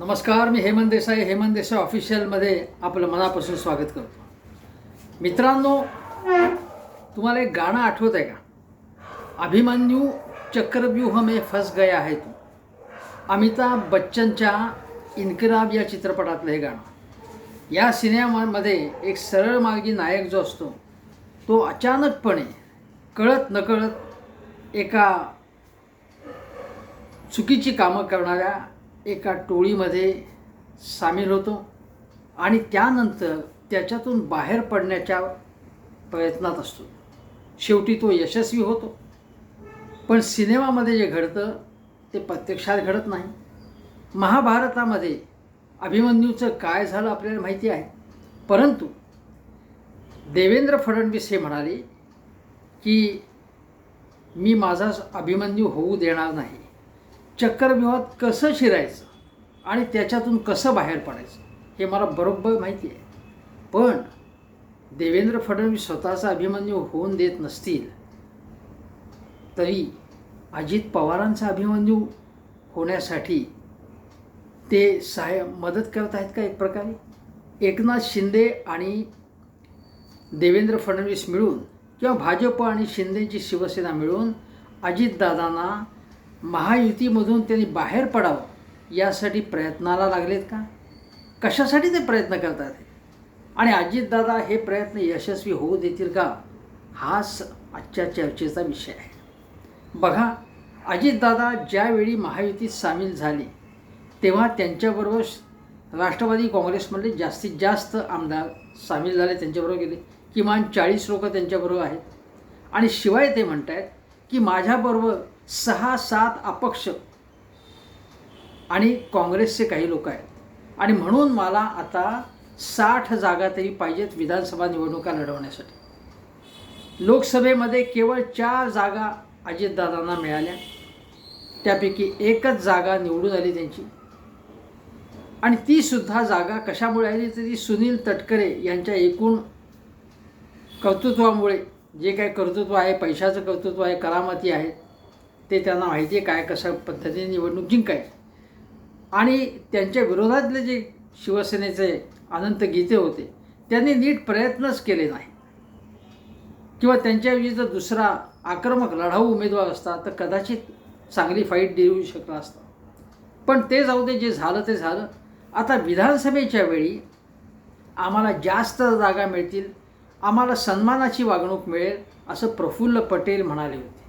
नमस्कार मी हेमंत देसाई हेमंत देसाई ऑफिशियलमध्ये आपलं मनापासून स्वागत करतो. मित्रांनो तुम्हाला एक गाणं आठवत आहे का? अभिमन्यू चक्रव्यूह मे फस गया है तू. अमिताभ बच्चनच्या इन्किराब या चित्रपटातलं हे गाणं. या सिनेमामध्ये एक सरळ मार्गी नायक जो असतो तो अचानकपणे कळत नकळत एका चुकीची कामं करणाऱ्या एका टोळीमध्ये सामील होतो आणि त्यानंतर त्याच्यातून बाहेर पडण्याच्या प्रयत्नात असतो. शेवटी तो यशस्वी होतो. पण सिनेमामध्ये जे घडतं ते प्रत्यक्षात घडत नाही. महाभारतामध्ये अभिमन्यूचं काय झालं आपल्याला माहिती आहे. परंतु देवेंद्र फडणवीस हे म्हणाले की मी माझा अभिमन्यू होऊ देणार नाही. चक्करव्यूहात कसं शिरायचं आणि त्याच्यातून कसं बाहेर पडायचं हे मला बरोबर माहिती आहे. पण देवेंद्र फडणवीस स्वतःचा अभिमन्यू होऊन देत नसतील तरी अजित पवारांचा अभिमन्यू होण्यासाठी ते सहाय्य मदत करत आहेत का एक प्रकारे? एकनाथ शिंदे आणि देवेंद्र फडणवीस मिळून किंवा भाजप आणि शिंदेची शिवसेना मिळून अजितदादांना महायुतीमधून त्यांनी बाहेर पडावं यासाठी प्रयत्नाला लागलेत का? कशासाठी ते प्रयत्न करतात आणि अजितदादा हे प्रयत्न यशस्वी होऊ देतील का? हाच आजच्या चर्चेचा विषय आहे. बघा अजितदादा ज्यावेळी महायुतीत सामील झाले तेव्हा त्यांच्याबरोबर राष्ट्रवादी काँग्रेसमधले जास्तीत जास्त आमदार सामील झाले त्यांच्याबरोबर गेले. किमान चाळीस लोकं त्यांच्याबरोबर आहेत. आणि शिवाय ते म्हणत आहेत की माझ्याबरोबर सहा सात अपक्ष. आणि काँग्रेसचे काही लोक आहेत. आणि म्हणून मला आता साठ जागा तरी पाहिजेत विधानसभा निवडणुका लढवण्यासाठी. लोकसभेमध्ये केवळ चार जागा अजितदादांना मिळाल्या. त्यापैकी एकच जागा निवडून आली त्यांची. आणि तीसुद्धा जागा कशामुळे आली तर ती सुनील तटकरे यांच्या एकूण कर्तृत्वामुळे. जे काही कर्तृत्व आहे पैशाचं कर्तृत्व आहे करामती आहेत ते त्यांना माहिती आहे काय कशा पद्धतीने निवडणूक जिंकायची. आणि त्यांच्या विरोधातले जे शिवसेनेचे अनंत गीते होते त्यांनी नीट प्रयत्नच केले नाही. किंवा त्यांच्याऐवजी जर दुसरा आक्रमक लढाऊ उमेदवार असता तर कदाचित चांगली फाईट देऊ शकला असता. पण ते जाऊ दे जे झालं ते झालं. आता विधानसभेच्या वेळी आम्हाला जास्त जागा मिळतील आम्हाला सन्मानाची वागणूक मिळेल असं प्रफुल्ल पटेल म्हणाले होते.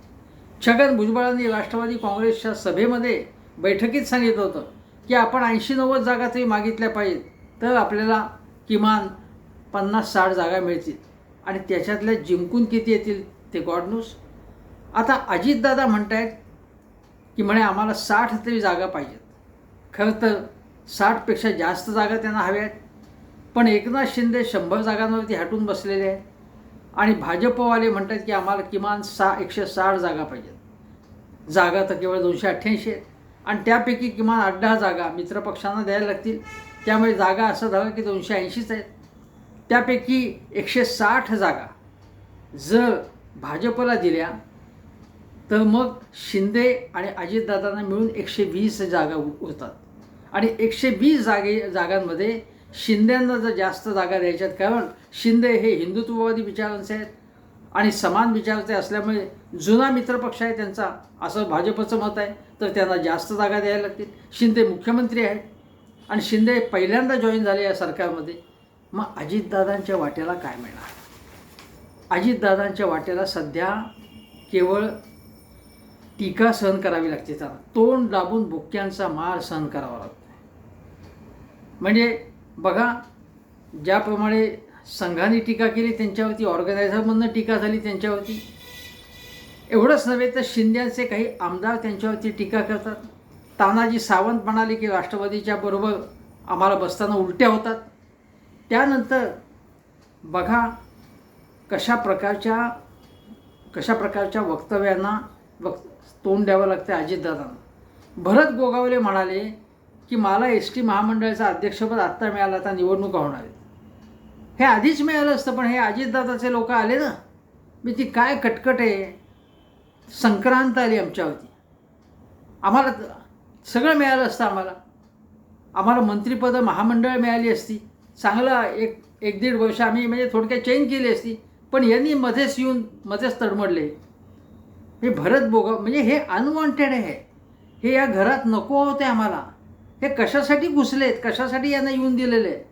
छगन भुजबळांनी राष्ट्रवादी काँग्रेसच्या सभेमध्ये बैठकीत सांगितलं होतं की आपण ऐंशी नव्वद जागा तरी मागितल्या पाहिजेत तर आपल्याला किमान पन्नास साठ जागा मिळतील. आणि त्याच्यातल्या जिंकून किती येतील ते गॉड न्यूज आता अजितदादा म्हणत आहेत की म्हणे आम्हाला साठ तरी जागा पाहिजेत. खरं तर साठपेक्षा जास्त जागा त्यांना हव्या आहेत पण एकनाथ शिंदे शंभर जागांवरती हटून बसलेले आहेत. आणि भाजपवाले म्हणतात की आम्हाला किमान सा एकशे साठ जागा पाहिजेत. जागा तर केवळ दोनशे अठ्ठ्याऐंशी आहेत. आणि त्यापैकी किमान आठ दहा जागा मित्रपक्षांना द्यायला लागतील. त्यामुळे जागा असं झालं की दोनशे ऐंशीच आहेत. त्यापैकी एकशे साठ जागा जर भाजपला दिल्या तर मग शिंदे आणि अजितदादांना मिळून एकशे वीस जागा होतात आणि एकशे वीस जागे जागांमध्ये शिंद्यांना जर जास्त जागा द्यायच्यात कारण शिंदे हे हिंदुत्ववादी विचारांचे आहेत आणि समान विचाराचे असल्यामुळे जुना मित्रपक्ष आहे त्यांचा असं भाजपचं मत आहे तर त्यांना जास्त जागा द्यायला लागतील. शिंदे मुख्यमंत्री आहेत आणि शिंदे पहिल्यांदा जॉईन झाले या सरकारमध्ये. मग अजितदादांच्या वाट्याला काय मिळणार? अजितदादांच्या वाट्याला सध्या केवळ टीका सहन करावी लागते. त्यांना तोंड दाबून भुक्क्यांचा मार सहन करावा लागतो. म्हणजे बघा ज्याप्रमाणे संघाने टीका केली त्यांच्यावरती ऑर्गनायझरमधनं टीका झाली त्यांच्यावरती. एवढंच नव्हे तर शिंद्यांचे काही आमदार त्यांच्यावरती टीका करतात. तानाजी सावंत म्हणाले की राष्ट्रवादीच्या बरोबर आम्हाला बसताना उलट्या होतात. त्यानंतर बघा कशा प्रकारच्या कशा प्रकारच्या वक्तव्यांना वक्त तोंड द्यावं लागतं अजितदादांना. भरत गोगावले म्हणाले की मला एस टी महामंडळाचं अध्यक्षपद आत्ता मिळालं आता निवडणुका होणार आहेत हे आधीच मिळालं असतं पण हे अजितदादाचे लोक आले ना मी ती काय कटकट आहे? संक्रांत आली आमच्यावरती. आम्हाला सगळं मिळालं असतं आम्हाला. आम्हाला मंत्रिपदं महामंडळ मिळाली असती. चांगलं एक एक दीड वर्ष आम्ही म्हणजे थोडक्यात चेंज केली असती पण यांनी मध्येच येऊन मध्येच तडमडले. हे भरत बोगा म्हणजे हे अनवॉन्टेड आहे. हे या घरात नको होते आम्हाला. हे कशासाठी घुसलेत? कशासाठी यांना येऊन दिलेले? आहे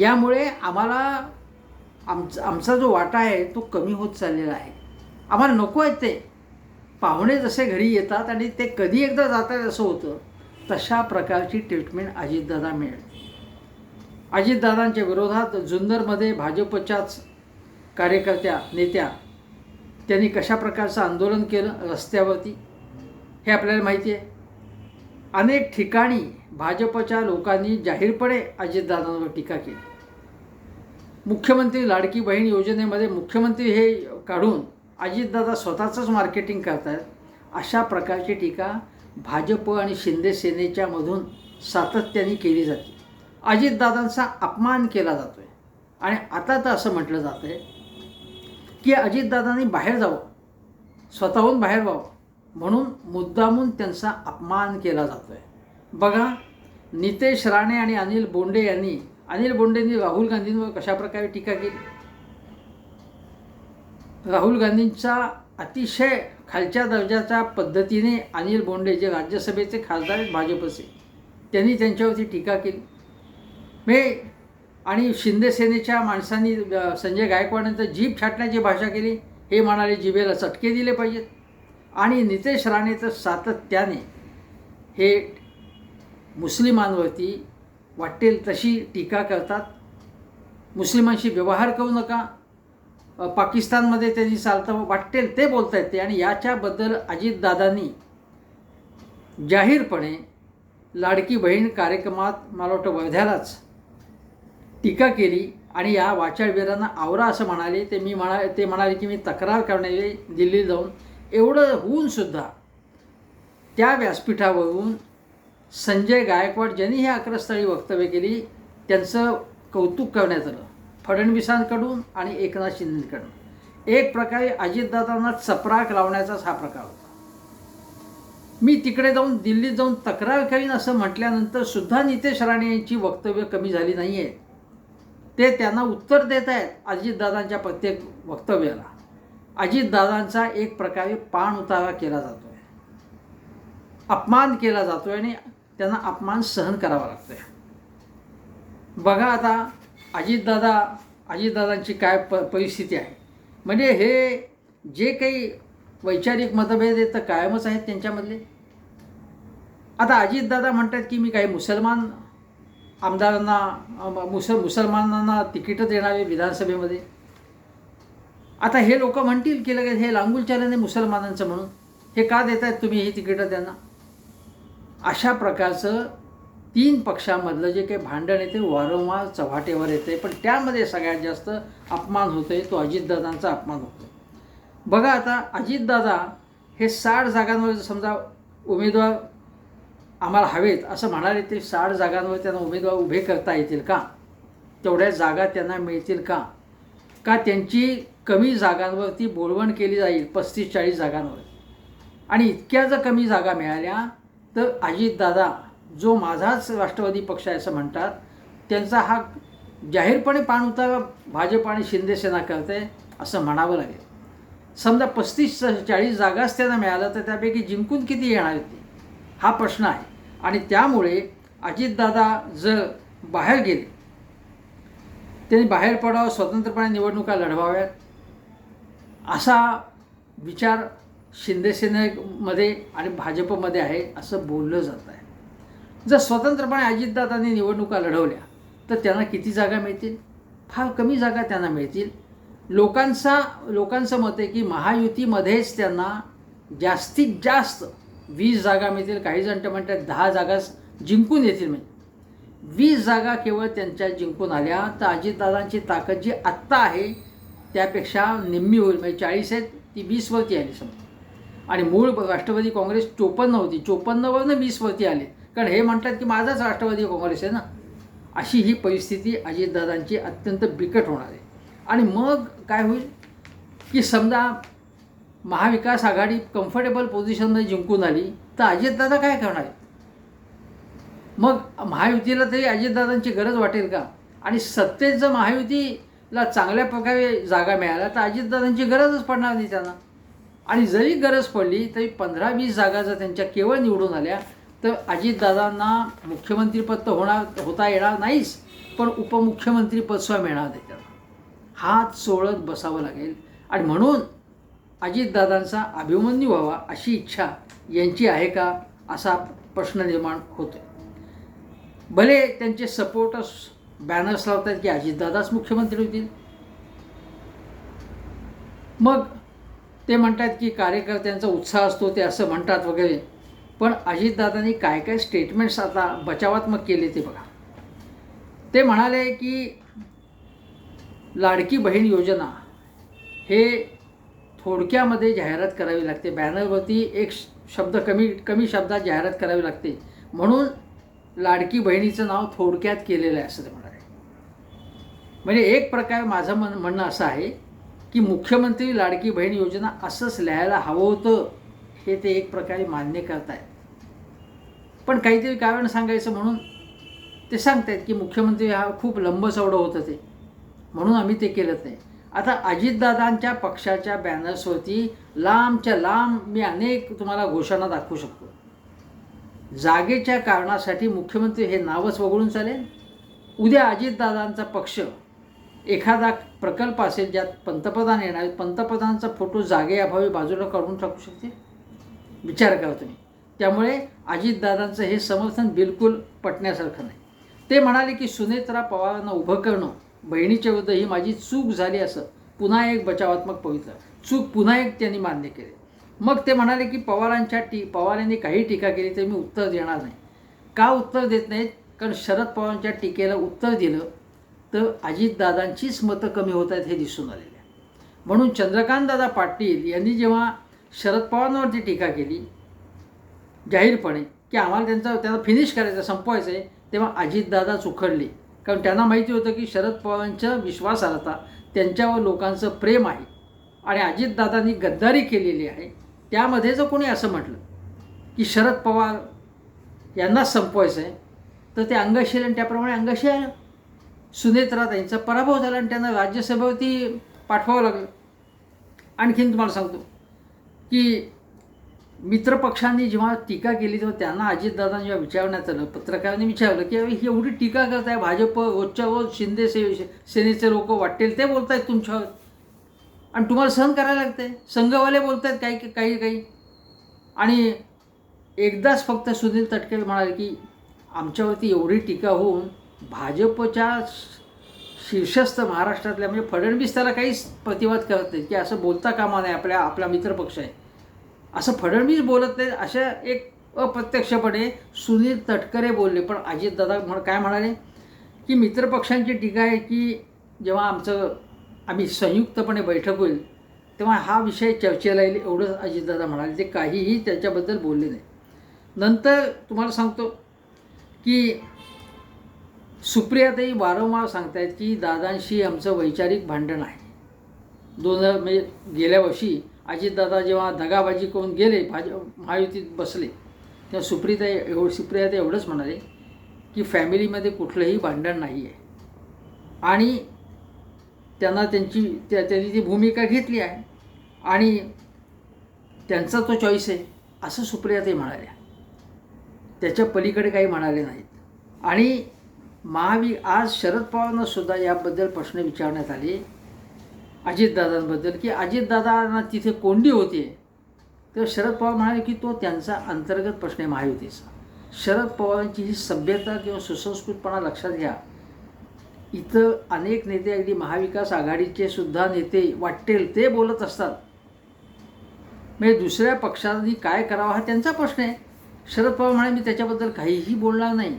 यामुळे आम्हाला आमचा आमचा जो वाटा आहे तो कमी होत चाललेला आहे. आम्हाला नको आहेत ते. पाहुणे जसे घरी येतात आणि ते कधी एकदा जातात असं होतं तशा प्रकारची ट्रीटमेंट अजितदादा मिळेल. अजितदादांच्या विरोधात जुन्नरमध्ये भाजपच्याच कार्यकर्त्या नेत्या त्यांनी कशा प्रकारचं आंदोलन केलं रस्त्यावरती? हे आपल्याला माहिती आहे. अनेक ठिकाणी भाजपच्या लोकांनी जाहीरपणे अजितदादांवर टीका केली. मुख्यमंत्री लाडकी बहीण योजनेमध्ये मुख्यमंत्री हे काढून अजितदादा स्वतःचंच मार्केटिंग करतात अशा प्रकारची टीका भाजप आणि शिंदे सेनेच्या मधून सातत्याने केली जाते. अजितदादांचा अपमान केला जातो आहे आणि आता तर असं म्हटलं जातं आहे की अजितदादांनी बाहेर जावं. स्वतःहून बाहेर व्हावं. म्हणून मुद्दामून त्यांचा अपमान केला जातो आहे बघा नितेश राणे आणि अनिल बोंडे यांनी अनिल बोंडेंनी राहुल गांधींवर कशाप्रकारे टीका केली? राहुल गांधींचा अतिशय खालच्या दर्जाच्या पद्धतीने अनिल बोंडे जे राज्यसभेचे खासदार आहेत भाजपचे त्यांनी त्यांच्यावरती टीका केली. मे आणि शिंदेसेनेच्या माणसांनी संजय गायकवाडांचं जीभ छाटण्याची भाषा केली हे म्हणाले जिभेला चटके दिले पाहिजेत. आणि नितेश राणे तर सातत्याने हे मुस्लिमांवरती वाटेल तशी टीका करतात. मुस्लिमांशी व्यवहार करू नका. पाकिस्तानमध्ये त्यांनी चालतं वाटेल ते बोलता येते आणि याच्याबद्दल अजितदादांनी जाहीरपणे लाडकी बहीण कार्यक्रमात मला वाटतं वर्ध्यालाच टीका केली. आणि या वाचाळवीरांना आवरा असं म्हणाले. ते मी म्हणा ते म्हणाले की मी तक्रार करण्यावे दिल्ली जाऊन एवढं होऊनसुद्धा त्या व्यासपीठावरून संजय गायकवाड ज्यांनी ही आक्रस्थळी वक्तव्य केली त्यांचं कौतुक करण्यात आलं. फडणवीसांकडून आणि एकनाथ शिंदेकडून. एक प्रकारे अजितदादांना चपराक लावण्याचाच हा प्रकार होता. मी तिकडे जाऊन दिल्लीत जाऊन तक्रार करीन असं म्हटल्यानंतर सुद्धा नितेश राणे यांची वक्तव्य कमी झाली नाही आहेत ते त्यांना उत्तर देत आहेत अजितदादांच्या प्रत्येक वक्तव्याला. अजितदादांचा एक प्रकारे पाण उतारा केला जातो. आहे अपमान केला जातो आहे आणि त्यांना अपमान सहन करावा लागतो आहे बघा आता अजितदादा अजितदादांची काय प परिस्थिती आहे. म्हणजे हे जे काही वैचारिक मतभेद आहेत तर कायमच आहेत त्यांच्यामधले. आता अजितदादा म्हणतात की मी काही मुसलमान आमदारांना मुस मुसल मुसलमानांना तिकीटं देणारे विधानसभेमध्ये आता हे लोक म्हणतील की लगेच हे लांगुल आहे मुसलमानांचं म्हणून. हे का देत आहेत तुम्ही ही तिकीटं त्यांना? अशा प्रकारचं तीन पक्षामधलं जे काही भांडण येते वारंवार चव्हाटेवर येते पण त्यामध्ये सगळ्यात जास्त अपमान होतो आहे तो अजितदादांचा अपमान होतो बघा आता अजितदादा हे साठ जागांवर समजा उमेदवार आम्हाला हवेत असं म्हणाले ते साठ जागांवर त्यांना उमेदवार उभे करता येतील का? तेवढ्या जागा त्यांना मिळतील का? का त्यांची कमी जागांवरती बोलवण केली जाईल पस्तीस चाळीस जागांवर. आणि इतक्या जर कमी जागा मिळाल्या तर अजितदादा जो माझाच राष्ट्रवादी पक्ष आहे असं म्हणतात त्यांचा हा जाहीरपणे पाणउतारा भाजप आणि शिंदेसेना करते असं म्हणावं लागेल. समजा पस्तीस चाळीस जागाच त्यांना मिळालं तर त्यापैकी जिंकून किती येणार होती हा प्रश्न आहे. आणि त्यामुळे अजितदादा जर बाहेर गेले त्यांनी बाहेर पडावं स्वतंत्रपणे निवडणुका लढवाव्यात असा विचार शिंदेसेनेमध्ये आणि भाजपमध्ये आहे असं बोललं जात आहे. जर स्वतंत्रपणे अजितदादांनी निवडणुका लढवल्या तर त्यांना किती जागा मिळतील? फार कमी जागा त्यांना मिळतील. लोकांचा लोकांचं मत आहे की महायुतीमध्येच त्यांना जास्तीत जास्त वीस जागा मिळतील. काही जण तर म्हणतात दहा जागा जिंकून येतील म्हणजे वीस जागा केवळ त्यांच्या जिंकून आल्या. तर अजितदादांची ताकद जी आत्ता आहे त्यापेक्षा निम्मी होईल. म्हणजे चाळीस आहेत ती वीसवरती आली समजा. आणि मूळ राष्ट्रवादी काँग्रेस चोपन्न होती. चोपन्नवरनं वीसवरती आले. कारण हे म्हणतात की माझाच राष्ट्रवादी काँग्रेस आहे ना. अशी ही परिस्थिती अजितदादांची अत्यंत बिकट होणार आहे. आणि मग काय होईल? की समजा महाविकास आघाडी कम्फर्टेबल पोझिशनमध्ये जिंकून आली तर अजितदादा काय करणार मग महायुतीला तरी अजितदादांची गरज वाटेल का? आणि सत्तेत जर ला चांगल्या प्रकारे जागा मिळाल्या तर अजितदादांची गरजच पडणार नाही त्यांना. आणि जरी गरज पडली तरी पंधरा वीस जागा जर त्यांच्या केवळ निवडून आल्या तर अजितदादांना मुख्यमंत्रीपद तर होणार होता येणार नाहीच पण उपमुख्यमंत्रीपदसुद्धा मिळणार नाही त्यांना. हात चोळत बसावं लागेल. आणि म्हणून अजितदादांचा अभिमन्यू व्हावा अशी इच्छा यांची आहे का असा प्रश्न निर्माण होतो भले त्यांचे सपोर्टर्स बॅनर्स लावतात की अजितदादाच मुख्यमंत्री होतील. मग ते म्हणतात की कार्यकर्त्यांचा उत्साह असतो ते असं म्हणतात वगैरे. पण अजितदादांनी काय काय स्टेटमेंट्स आता बचावात्मक केले ते बघा. ते म्हणाले की लाडकी बहीण योजना हे थोडक्यामध्ये जाहिरात करावी लागते. बॅनरवरती एक शब्द कमी कमी शब्दात जाहिरात करावी लागते. म्हणून लाडकी बहिणीचं नाव थोडक्यात केलेलं आहे असं ते म्हणाले. म्हणजे एक प्रकार माझं मन म्हणणं असं आहे की मुख्यमंत्री लाडकी बहीण योजना असंच लिहायला हवं होतं हे ते एक प्रकारे मान्य करतायत. पण काहीतरी कारण सांगायचं म्हणून ते सांगतायत की मुख्यमंत्री हा खूप लंबचवडं होतं ते. म्हणून आम्ही ते केलं नाही. आता अजितदादांच्या पक्षाच्या बॅनर्सवरती लांबच्या लांब मी अनेक तुम्हाला घोषणा दाखवू शकतो. जागेच्या कारणासाठी मुख्यमंत्री हे नावच वगळून चालेल. उद्या अजितदादांचा पक्ष एखादा प्रकल्प असेल ज्यात पंतप्रधान येणार पंतप्रधानचा पंतप्रधानांचा फोटो जागेअभावी बाजूला काढून टाकू शकते विचार करा तुम्ही. त्यामुळे अजितदादांचं हे समर्थन बिलकुल पटण्यासारखं नाही. ते म्हणाले की सुनेत्रा पवारांना उभं करणं बहिणीच्या विरुद्ध ही माझी चूक झाली असं पुन्हा एक बचावात्मक पवित्र चूक पुन्हा एक त्यांनी मान्य केले. मग ते म्हणाले की पवारांच्या टी पवार यांनी काही टीका केली तर मी उत्तर देणार नाही. का उत्तर देत नाहीत? कारण शरद पवारांच्या टीकेला उत्तर दिलं तर अजितदादांचीच मतं कमी होत आहेत हे दिसून आलेले आहे. म्हणून चंद्रकांतदादा पाटील यांनी जेव्हा शरद पवारांवरती टीका केली जाहीरपणे की आम्हाला त्यांचा त्यांना फिनिश करायचं संपवायचं आहे तेव्हा अजितदादाच उखडले कारण त्यांना माहिती होतं की शरद पवारांचा विश्वासार्हता त्यांच्यावर लोकांचं प्रेम आहे. आणि अजितदादांनी गद्दारी केलेली आहे. त्यामध्ये जर कोणी असं म्हटलं की शरद पवार यांनाच संपवायचं आहे तर ते अंगशील आणि त्याप्रमाणे अंगशी आलं सुनेत्रा त्यांचा पराभव झाला आणि त्यांना राज्यसभेवरती पाठवावं लागलं. आणखीन तुम्हाला सांगतो की मित्रपक्षांनी जेव्हा टीका केली तेव्हा त्यांना अजितदादांनी जेव्हा विचारण्यात आलं पत्रकारांनी विचारलं की ही एवढी टीका करताय भाजप रोजच्या रोज शिंदे से सेनेचे लोक वाटेल ते बोलत आहेत तुमच्यावर. आणि तुम्हाला सहन करायला लागते संघवाले बोलत आहेत काही काही काही. आणि एकदाच फक्त सुनील तटकेल म्हणाले की आमच्यावरती एवढी टीका होऊन भाजपच्या शीर्षस्थ महाराष्ट्रातल्या म्हणजे फडणवीस त्याला काहीच प्रतिवाद करत नाही की असं बोलता कामा नाही आपल्या आपला मित्रपक्ष आहे. असं फडणवीस बोलत नाही अशा एक अप्रत्यक्षपणे सुनील तटकरे बोलले. पण अजितदादा म्हण काय म्हणाले? की मित्रपक्षांची टीका आहे की जेव्हा आमचं आम्ही संयुक्तपणे बैठक होईल. तेव्हा हा विषय चर्चेला येईल एवढंच अजितदादा म्हणाले. ते काहीही त्याच्याबद्दल बोलले नाही. नंतर तुम्हाला सांगतो की सुप्रियाताई वारंवार सांगतायत की दादांशी आमचं वैचारिक भांडण आहे. दोन हजार म्हणजे गेल्या वर्षी अजितदादा जेव्हा दगाबाजी करून गेले भाज महायुतीत बसले तेव्हा सुप्रियाताई सुप्रिया ते एवढंच म्हणाले की फॅमिलीमध्ये कुठलंही भांडण नाही आहे आणि त्यांना त्यांची त्या त्यांनी ती भूमिका घेतली आहे आणि त्यांचा तो चॉईस आहे असं सुप्रिया ते म्हणाल्या. त्याच्या पलीकडे काही म्हणाले नाहीत. आणि महावी आज शरद पवारांना सुद्धा याबद्दल प्रश्न विचारण्यात आले अजितदादांबद्दल की अजितदादांना तिथे कोंडी होती. तर शरद पवार म्हणाले की तो त्यांचा अंतर्गत प्रश्न आहे महायुतीचा. शरद पवारांची ही सभ्यता किंवा सुसंस्कृतपणा लक्षात घ्या. इथं अनेक नेते अगदी महाविकास आघाडीचे सुद्धा नेते वाटेल ते बोलत असतात. म्हणजे दुसऱ्या पक्षांनी काय करावं हा त्यांचा प्रश्न आहे. शरद पवार म्हणाले मी त्याच्याबद्दल काहीही बोलणार नाही.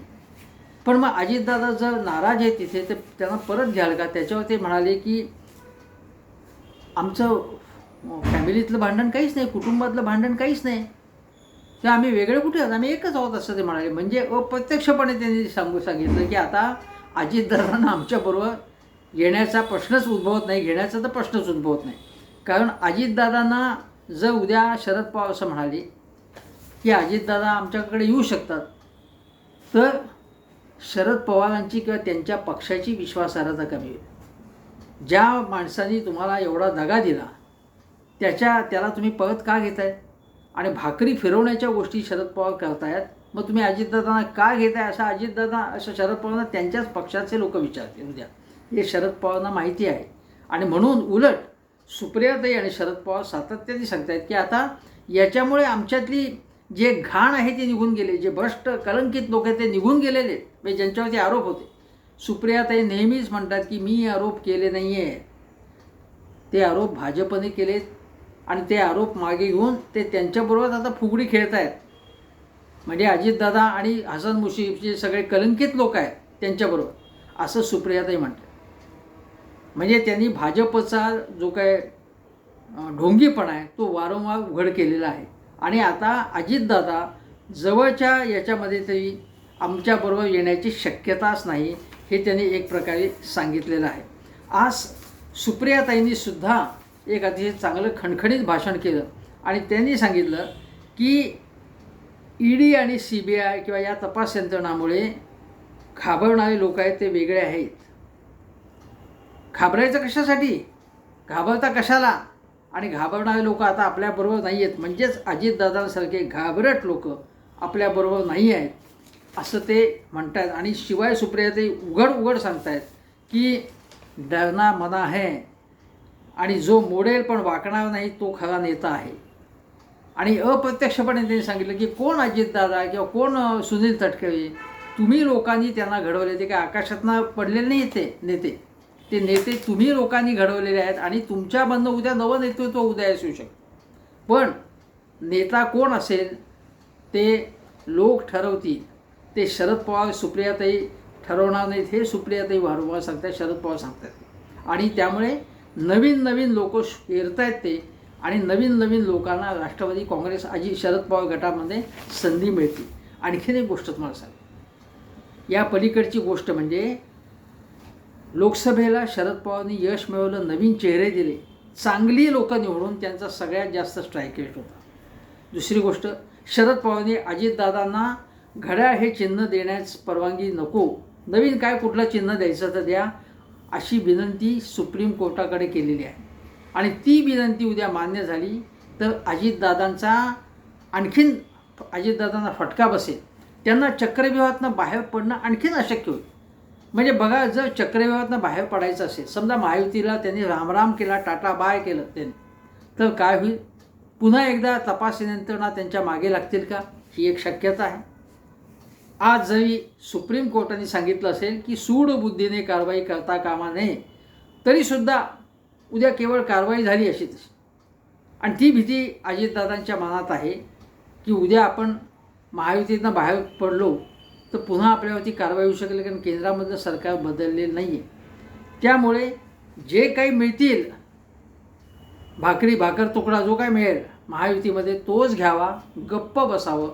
पण मग अजितदादा जर नाराज आहे तिथे तर त्यांना परत घ्याल का? त्याच्यावर ते म्हणाले की आमचं फॅमिलीतलं भांडण काहीच नाही कुटुंबातलं भांडण काहीच नाही. तर आम्ही वेगळे कुठे आहोत? आम्ही एकच आहोत असं ते म्हणाले. म्हणजे अप्रत्यक्षपणे त्यांनी सांगू सांगितलं की आता अजितदादांना आमच्याबरोबर येण्याचा प्रश्नच उद्भवत नाही घेण्याचा तर प्रश्नच उद्भवत नाही. कारण अजितदादांना जर उद्या शरद पवार असं म्हणाले की अजितदादा आमच्याकडे येऊ शकतात तर शरद पवारांची किंवा त्यांच्या पक्षाची विश्वासार्हता कमी होईल. ज्या माणसाने तुम्हाला एवढा दगा दिला त्याच्या त्याला तुम्ही परत का घेताय? आणि भाकरी फिरवण्याच्या गोष्टी शरद पवार करतायत मग तुम्ही अजितदादांना का घेताय असं अजितदादा असं शरद पवारांना त्यांच्याच पक्षाचे लोक विचारतील. उद्या. हे शरद पवारांना माहिती आहे. आणि म्हणून उलट सुप्रियाताई आणि शरद पवार सातत्याने सांगतायत की आता याच्यामुळे आमच्यातली जे घाण आहे ते निघून गेले. जे भ्रष्ट कलंकित लोक आहेत ते निघून गेलेले आहेत. म्हणजे ज्यांच्यावरती आरोप होते. सुप्रियाताई नेहमीच म्हणतात की मी आरोप केले नाही आहे ते आरोप भाजपने केलेत. आणि ते आरोप मागे घेऊन ते त्यांच्याबरोबर आता फुगडी खेळत आहेत म्हणजे अजितदादा आणि हसन मुशीफचे सगळे कलंकित लोक आहेत त्यांच्याबरोबर. असं सुप्रियाताई म्हणतात. म्हणजे त्यांनी भाजपचा जो काय ढोंगीपणा आहे तो वारंवार उघड केलेला आहे. आणि आता अजितदादा जवळच्या याच्यामध्ये तरी आमच्याबरोबर येण्याची शक्यताच नाही हे त्यांनी एक प्रकारे सांगितलेलं आहे. आज सुप्रियाताईंनी सुद्धा एक अतिशय चांगलं खणखणीत भाषण केलं. आणि त्यांनी सांगितलं की ईडी आणि सी बी आय किंवा या तपास यंत्रणामुळे घाबरणारे लोक आहेत ते वेगळे आहेत. घाबरायचं कशासाठी? घाबरता कशाला? आणि घाबरणारे लोक आता आपल्याबरोबर नाही आहेत. म्हणजेच अजितदादांसारखे घाबरट लोक आपल्याबरोबर नाही आहेत असं ते म्हणतात आणि शिवाय सुप्रिया ते उघड उघड सांगतायत की डरना मना है. आणि जो मोडेल पण वाकणार नाही तो खरा नेता आहे. आणि अप्रत्यक्षपणे त्यांनी सांगितलं की कोण अजितदादा किंवा कोण सुनील तटकरे? तुम्ही लोकांनी त्यांना घडवले ते काय आकाशातनं पडलेले नाही ते नेते? ते नेते तुम्ही लोकांनी घडवलेले आहेत आणि तुमच्यामधनं उद्या नवं नेतृत्व उदयास येऊ शकतं. पण नेता कोण असेल ते लोक ठरवतील. ते शरद पवार सुप्रियाताई ठरवणार नाहीत हे सुप्रियाताई वारंवार सांगतात शरद पवार सांगतात. आणि त्यामुळे नवीन नवीन लोक येत आहेत ते. आणि नवीन नवीन लोकांना राष्ट्रवादी काँग्रेस अजी शरद पवार गटामध्ये संधी मिळते. आणखीन एक गोष्ट तुम्हाला सांग या पलीकडची गोष्ट म्हणजे लोकसभेला शरद पवारांनी यश मिळवलं नवीन चेहरे दिले चांगली लोकं निवडून त्यांचा सगळ्यात जास्त स्ट्राईक रेट होता. दुसरी गोष्ट शरद पवारांनी अजितदादांना घड्याळ हे चिन्ह देण्यास परवानगी नको. नवीन काय कुठलं चिन्ह द्यायचं तर द्या अशी विनंती सुप्रीम कोर्टाकडे केलेली आहे. आणि ती विनंती उद्या मान्य झाली तर अजितदादांचा आणखीन अजितदादांना फटका बसेल. त्यांना चक्रव्यूहातनं बाहेर पडणं आणखीन अशक्य होईल. म्हणजे बघा जर चक्रव्यूहातनं बाहेर पडायचं असेल समजा महायुतीला त्यांनी रामराम केला टाटा बाय केलं त्यांनी तर काय होईल? पुन्हा एकदा तपास यंत्रणा त्यांच्या मागे लागतील का? ही एक शक्यता आहे. आज जरी सुप्रीम कोर्टाने सांगितलं असेल की सूड बुद्धीने कारवाई करता कामा नये तरीसुद्धा उद्या केवळ कारवाई झाली अशी तशी आणि ती भीती अजितदादांच्या मनात आहे की उद्या आपण महायुतीतनं बाहेर पडलो तर पुन्हा आपल्यावरती कारवाई होऊ शकेल कारण केंद्रामधलं सरकार बदललेलं नाही आहे त्यामुळे जे काही मिळतील भाकरी भाकर तुकडा जो काय मिळेल महायुतीमध्ये तोच घ्यावा गप्प बसावं.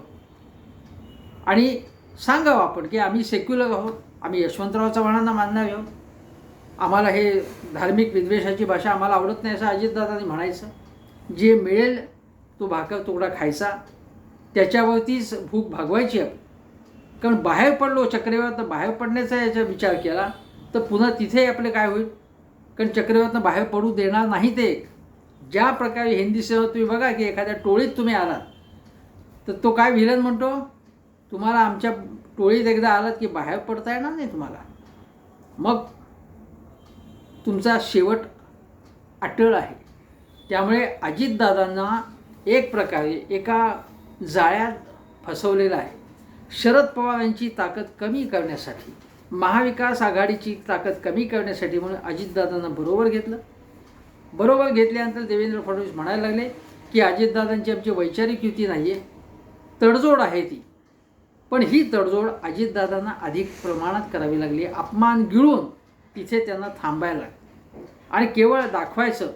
आणि सांगावं आपण की आम्ही सेक्युलर आहोत आम्ही यशवंतराव चव्हाणांना मानणार आहोत. आम्हाला हे धार्मिक विद्वेषाची भाषा आम्हाला आवडत नाही असं अजितदादांनी म्हणायचं. जे मिळेल तो भाकर तुकडा खायचा. त्याच्यावरतीच भूक भागवायची आपण कारण बाहेर पडलो चक्रव्यूहातनं बाहेर पडण्याचा याचा विचार केला तर पुन्हा तिथे आपले काय होईल? कारण चक्रव्यूहातनं बाहेर पडू देणार नाही ते ज्या प्रकारे हिंदी सेवा तुम्ही बघा की एखाद्या टोळीत तुम्ही आलात तर तो काय विलन म्हणतो? तुम्हाला आमच्या टोळीत एकदा आलात की बाहेर पडता येणार नाही तुम्हाला. मग तुमचा शेवट अटळ आहे. त्यामुळे अजितदादांना एक प्रकारे एका जाळ्यात फसवलेलं आहे. शरद पवार यांची ताकद कमी करण्यासाठी महाविकास आघाडीची ताकद कमी करण्यासाठी म्हणून अजितदादांना बरोबर घेतलं. बरोबर घेतल्यानंतर देवेंद्र फडणवीस म्हणायला लागले की अजितदादांची आमची वैचारिक युती नाही आहे तडजोड आहे ती. पण ही तडजोड अजितदादांना अधिक प्रमाणात करावी लागली. अपमान गिळून तिथे त्यांना थांबायला लागलं. आणि केवळ दाखवायचं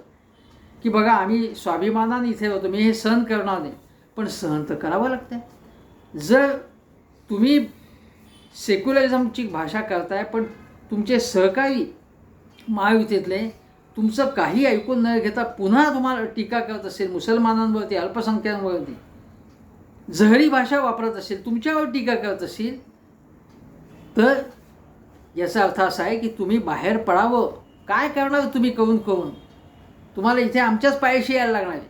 की बघा आम्ही स्वाभिमानाने इथे होतो मी हे सहन करणार नाही. पण सहन तर करावं लागतं जर तुम्ही सेक्युलरिझमची भाषा करताय पण तुमचे सहकारी महायुतीतले तुमचं काही ऐकून न घेता पुन्हा तुम्हाला टीका करत असेल मुसलमानांवरती अल्पसंख्यांवरती जहरी भाषा वापरत असेल तुमच्यावर टीका करत असेल तर याचा अर्थ असा आहे की तुम्ही बाहेर पडावं. काय करणार तुम्ही करून करून तुम्हाला इथे आमच्याच पायाशी यायला लागणार आहे.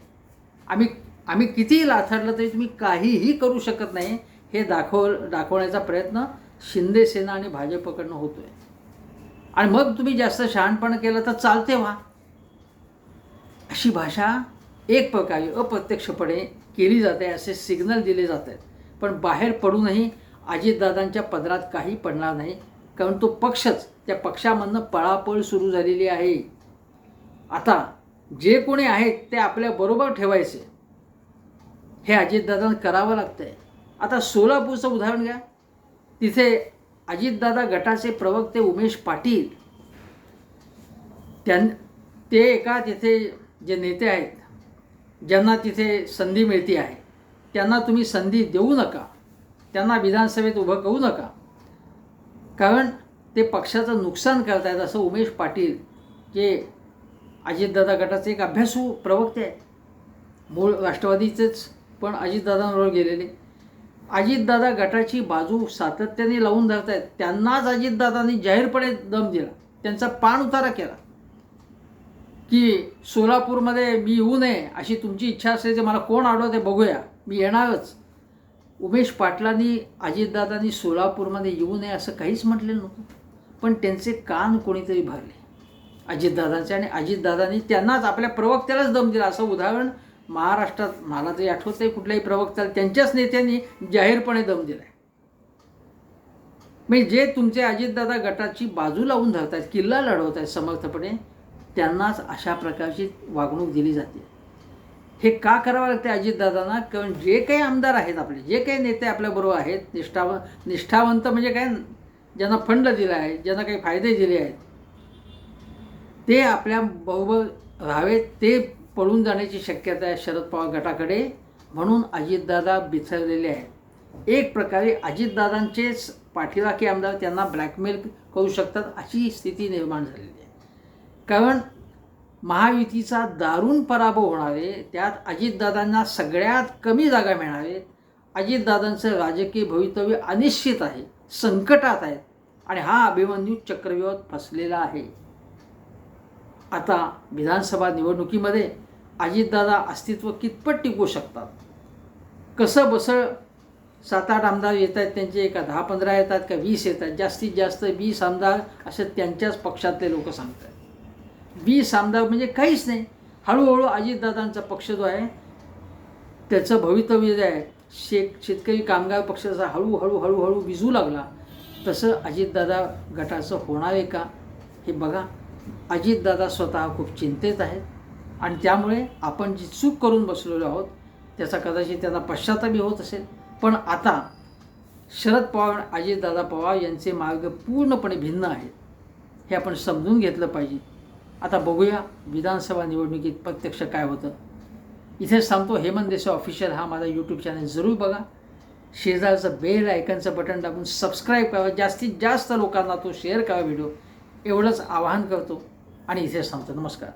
आम्ही आम्ही कितीही लाथाडलं तरी तुम्ही काहीही करू शकत नाही. हे दाखव दाखवण्याचा प्रयत्न शिंदे सेना आणि भाजपकडनं होतो आहे आणि मग तुम्ही जास्त शहाणपण केलं तर चालते व्हा अशी भाषा एक प्रकारे अप्रत्यक्षपणे केली जाते असे सिग्नल दिले जात. आहेत पण बाहेर पडूनही अजितदादांच्या पदरात काही पडणार नाही कारण तो पक्षच त्या पक्षामधनं पळापळ सुरू झालेली आहे. आता जे कोणी आहेत ते आपल्या बरोबर ठेवायचे. हे अजितदादांना करावं लागतं आहे आता सोलापूरचं उदाहरण घ्या. तिथे अजितदादा गटाचे प्रवक्ते उमेश पाटील त्यां ते एका तिथे जे नेते आहेत ज्यांना तिथे संधी मिळती आहे त्यांना तुम्ही संधी देऊ नका. त्यांना विधानसभेत उभं करू नका. कारण ते पक्षाचं नुकसान करतायत असं उमेश पाटील जे अजितदादा गटाचे एक अभ्यासू प्रवक्ते आहेत. मूळ राष्ट्रवादीचेच पण अजितदादांबरोबर गेलेले. अजितदादा गटाची बाजू सातत्याने लावून धरतायत. त्यांनाच अजितदादांनी जाहीरपणे दम दिला. त्यांचा पाण उतारा केला. की सोलापूरमध्ये मी येऊ नये अशी तुमची इच्छा असेल तर मला कोण आढळते बघूया. मी येणारच. उमेश पाटलांनी अजितदादांनी सोलापूरमध्ये येऊ नये असं काहीच म्हटलेलं नव्हतं. पण त्यांचे कान कोणीतरी भरले. अजितदादांचे आणि अजितदादांनी त्यांनाच आपल्या प्रवक्त्यालाच दम दिला. असं उदाहरण महाराष्ट्रात मला तरी आठवत आहे कुठल्याही प्रवक्त्याला. त्यांच्याच नेत्यांनी जाहीरपणे दम दिला आहे म्हणजे जे तुमचे अजितदादा गटाची बाजू लावून धरत आहेत किल्ला लढवत आहेत समर्थपणे त्यांनाच अशा प्रकारची वागणूक दिली जाते. हे का करावं लागते अजितदादांना? कारण जे काही आमदार आहेत आपले जे काही नेते आपल्याबरोबर आहेत निष्ठाव निष्ठावंत म्हणजे काय? ज्यांना फंड दिला आहे ज्यांना काही फायदे दिले आहेत ते आपल्या बरोबर राहावेत ते पळून जाण्याची शक्यता आहे शरद पवार गटाकडे. म्हणून अजितदादा बिथरलेले आहेत. एक प्रकारे अजितदादांचेच पाठीराखी आमदार त्यांना ब्लॅकमेल करू शकतात अशी स्थिती निर्माण झालेली आहे. कारण महायुतीचा दारुण पराभव होणार आहे त्यात अजितदादांना सगळ्यात कमी जागा मिळावेत अजितदादांचं राजकीय भवितव्य अनिश्चित आहे. संकटात आहेत. आणि हा अभिमन्यू चक्रव्यूहात फसलेला आहे. आता विधानसभा निवडणुकीमध्ये अजितदादा अस्तित्व कितपत टिकू शकतात? कसं बसं सात आठ आमदार येत आहेत त्यांचे का दहा पंधरा येतात का वीस येतात? जास्तीत जास्त वीस आमदार असे त्यांच्याच पक्षातले लोक सांगतात. वीस आमदार म्हणजे काहीच नाही. हळूहळू अजितदादांचा पक्ष जो आहे त्याचं भवितव्य जे आहे शेक शेतकरी कामगार पक्षाचा हळूहळू हळूहळू विजू लागला. तसं अजितदादा गटाचं होणार आहे का? हे बघा. अजितदादा स्वतः खूप चिंतेत आहेत. आणि त्यामुळे आपण जी चूक करून बसलेलो आहोत त्याचा कदाचित त्यांना पश्चातापही होत असेल. पण आता शरद पवार अजितदादा पवार यांचे मार्ग पूर्णपणे भिन्न आहेत. हे आपण समजून घेतलं पाहिजे. आता बघूया विधानसभा निवडणुकीत प्रत्यक्ष काय होतं. इथे सांगतो हेमंत देसाई ऑफिशियल हा माझा यूट्यूब चॅनल जरूर बघा. शेजारचं बेल आयकनचं बटन दाबून सबस्क्राईब करावं जास्तीत जास्त लोकांना तो शेअर करा व्हिडिओ एवढंच आवाहन करतो. आणि इथे सांगतो नमस्कार.